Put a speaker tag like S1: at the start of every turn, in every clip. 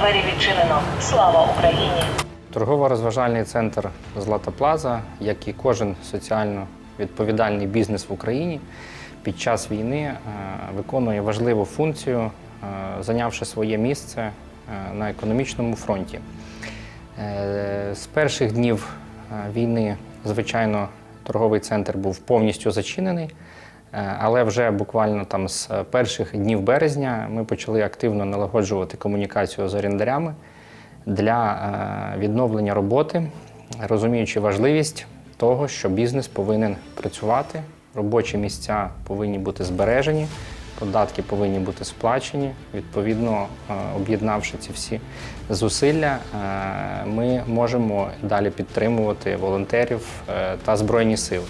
S1: Двері відчинено. Слава Україні!
S2: Торгово-розважальний центр Злата Плаза, як і кожен соціально відповідальний бізнес в Україні, під час війни е, виконує важливу функцію, е, зайнявши своє місце е, на економічному фронті. З перших днів війни, звичайно, торговий центр був повністю зачинений. Е, Але вже буквально там з перших днів березня ми почали активно налагоджувати комунікацію з орендарями для е, відновлення роботи, розуміючи важливість того, що бізнес повинен працювати, робочі місця повинні бути збережені, податки повинні бути сплачені. Відповідно, е, об'єднавши ці всі зусилля, е, ми можемо далі підтримувати волонтерів е, та збройні сили.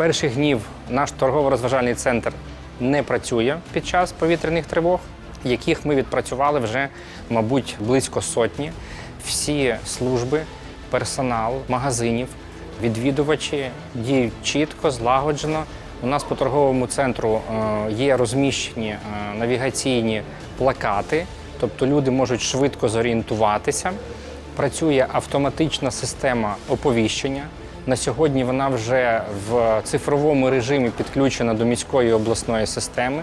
S2: Перших днів наш торгово-розважальний центр не працює під час повітряних тривог, яких ми відпрацювали вже, мабуть, близько сотні. Всі служби, персонал, магазинів, відвідувачі діють чітко, злагоджено. У нас по торговому центру е, є розміщені е, навігаційні плакати, тобто люди можуть швидко зорієнтуватися. Працює автоматична система оповіщення. На сьогодні вона вже в цифровому режимі підключена до міської обласної системи,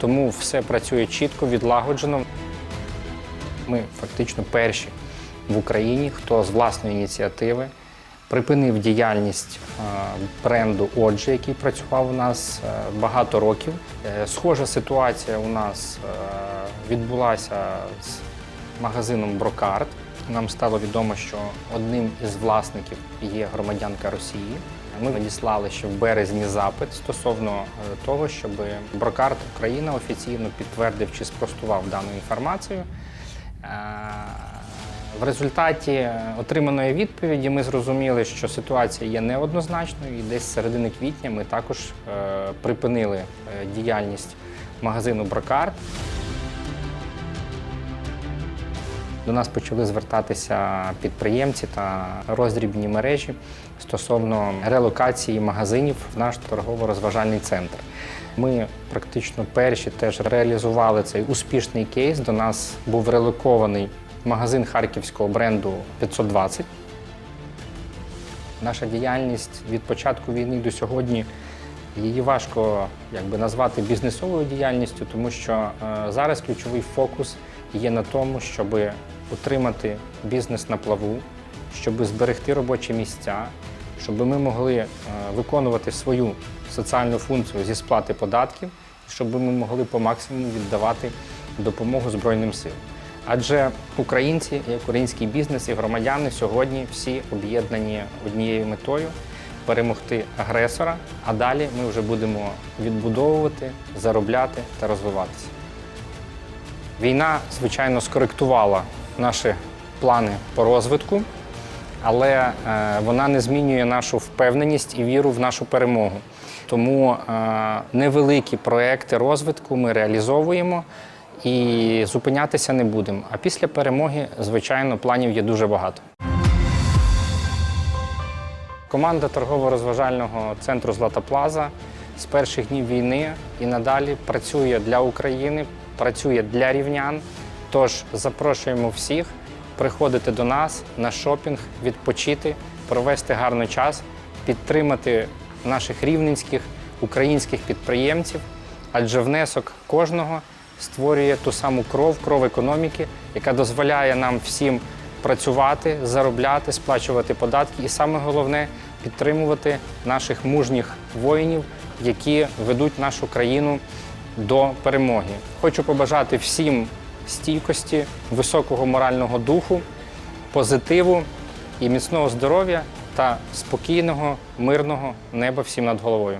S2: тому все працює чітко, відлагоджено. Ми фактично перші в Україні, хто з власної ініціативи припинив діяльність е, бренду Оджі, який працював у нас е, багато років. Е, Схожа ситуація у нас відбулася з магазином Брокарт. Нам стало відомо, що одним із власників є громадянка Росії. Ми надіслали ще в березні запит стосовно е, того, щоб Брокарт Україна офіційно підтвердив чи спростував дану інформацію. Е, В результаті отриманої відповіді ми зрозуміли, що ситуація є неоднозначною, і десь середини квітня ми також е, припинили діяльність магазину Брокарт. До нас почали звертатися підприємці та роздрібні мережі стосовно релокації магазинів в наш торгово-розважальний центр. Ми практично перші теж реалізували цей успішний кейс. До нас був релокований магазин харківського бренду 520. Наша діяльність від початку війни до сьогодні її важко якби, назвати бізнесовою діяльністю, тому що е, зараз ключовий фокус є на тому, щоб утримати бізнес на плаву, щоб зберегти робочі місця, щоб ми могли е, виконувати свою соціальну функцію зі сплати податків, щоб ми могли по максимуму віддавати допомогу Збройним силам. Адже українці, і український бізнес і громадяни сьогодні всі об'єднані однією метою перемогти агресора, а далі ми вже будемо відбудовувати, заробляти та розвиватися. Війна, звичайно, скоректувала наші плани по розвитку, але е, вона не змінює нашу впевненість і віру в нашу перемогу. Тому е, невеликі проекти розвитку ми реалізовуємо і зупинятися не будемо. А після перемоги, звичайно, планів є дуже багато. Команда торгово-розважального центру Злата Плаза з перших днів війни і надалі працює для України, працює для рівнян. Тож запрошуємо всіх приходити до нас на шопінг, відпочити, провести гарний час, підтримати наших рівненських українських підприємців, адже внесок кожного створює ту саму кров, кров економіки, яка дозволяє нам всім працювати, заробляти, сплачувати податки і саме головне підтримувати наших мужніх воїнів, які ведуть нашу країну до перемоги. Хочу побажати всім стійкості, високого морального духу, позитиву і міцного здоров'я та спокійного, мирного неба всім над головою.